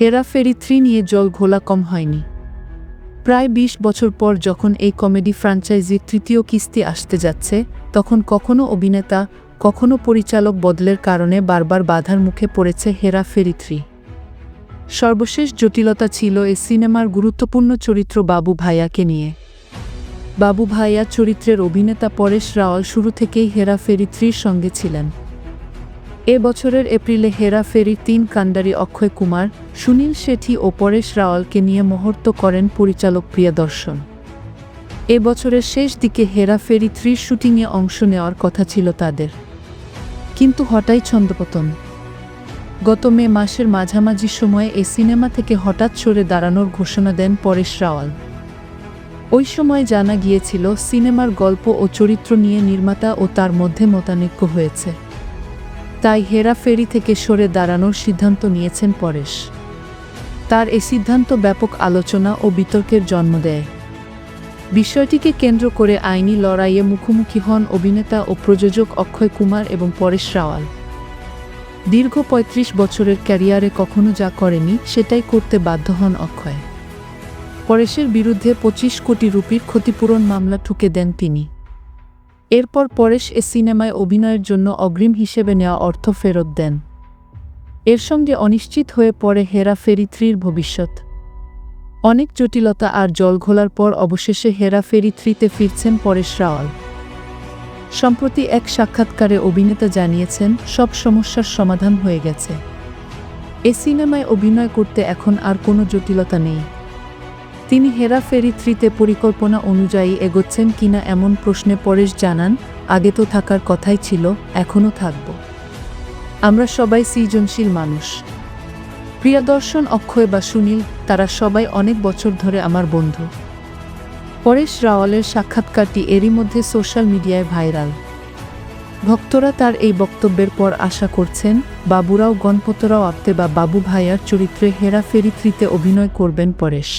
Hera Pheri three নিয়ে জল ঘোলা কম হয়নি। প্রায় ২০ বছর পর যখন এই কমেডি ফ্র্যাঞ্চাইজির তৃতীয় কিস্তি আসতে যাচ্ছে, তখন কখনো অভিনেতা, কখনো পরিচালক বদলের কারণে বারবার বাধার মুখে পড়েছে হেরা ফেরি থ্রি। সর্বশেষ জটিলতা ছিল এ সিনেমার গুরুত্বপূর্ণ চরিত্র বাবু ভাইয়াকে নিয়ে। বাবু ভাইয়া চরিত্রের অভিনেতা পরেশ রাওয়াল শুরু থেকেই হেরা ফেরি থ্রির সঙ্গে ছিলেন। এ বছরের এপ্রিলে হেরা ফেরি তিন কান্ডারি অক্ষয় কুমার, সুনীল শেঠি ও পরেশ রাওয়ালকে নিয়ে মুহূর্ত করেন পরিচালক প্রিয়দর্শন। এ বছরের শেষ দিকে হেরা ফেরি থ্রির শুটিংয়ে অংশ নেওয়ার কথা ছিল তাদের। কিন্তু হঠাৎ ছন্দপতন গত মে মাসের মাঝামাঝি সময়ে এই সিনেমা থেকে হঠাৎ সরে দাঁড়ানোর ঘোষণা দেন পরেশ রাওয়াল। ওই সময় জানা গিয়েছিল, সিনেমার গল্প ও চরিত্র নিয়ে নির্মাতা ও তার মধ্যে মতানৈক্য হয়েছে। তাই হেরা ফেরি থেকে সরে দাঁড়ানোর সিদ্ধান্ত নিয়েছেন পরেশ। তার এই সিদ্ধান্ত ব্যাপক আলোচনা ও বিতর্কের জন্ম দেয়। বিষয়টিকে কেন্দ্র করে আইনি লড়াইয়ে মুখোমুখি হন অভিনেতা ও প্রযোজক অক্ষয় কুমার এবং পরেশ রাওয়াল। দীর্ঘ ৩৫ বছরের ক্যারিয়ারে কখনো যা করেনি, সেটাই করতে বাধ্য হন অক্ষয়। পরেশের বিরুদ্ধে ২৫ কোটি রুপির ক্ষতিপূরণ মামলা ঠুকে দেন তিনি। এরপর পরেশ এ সিনেমায় অভিনয়ের জন্য অগ্রিম হিসেবে নেওয়া অর্থ ফেরত দেন। এর সঙ্গে অনিশ্চিত হয়ে পড়ে হেরা ফেরি থ্রির ভবিষ্যৎ। অনেক জটিলতা আর জল ঘোলার পর অবশেষে হেরা ফেরি থ্রিতে ফিরছেন পরেশ রাওয়াল। সম্প্রতি এক সাক্ষাৎকারে অভিনেতা জানিয়েছেন, সব সমস্যার সমাধান হয়ে গেছে। এ সিনেমায় অভিনয় করতে এখন আর কোনো জটিলতা নেই। তিনি হেরা ফেরি থ্রিতে পরিকল্পনা অনুযায়ী এগোচ্ছেন কিনা এমন প্রশ্নে পরেশ জানান, আগে তো থাকার কথাই ছিল, এখনও থাকব। আমরা সবাই সৃজনশীল মানুষ। প্রিয়দর্শন অক্ষয় বা সুনীল, তারা সবাই অনেক বছর ধরে আমার বন্ধু। পরেশ রাওয়ালের সাক্ষাৎকারটি এরই মধ্যে সোশ্যাল মিডিয়ায় ভাইরাল। ভক্তরা তার এই বক্তব্যের পর আশা করছেন, বাবুরাও, গণপতরাও আপ্তে বা বাবু ভাইয়ার চরিত্রে হেরা ফেরি থ্রিতে অভিনয় করবেন পরেশ।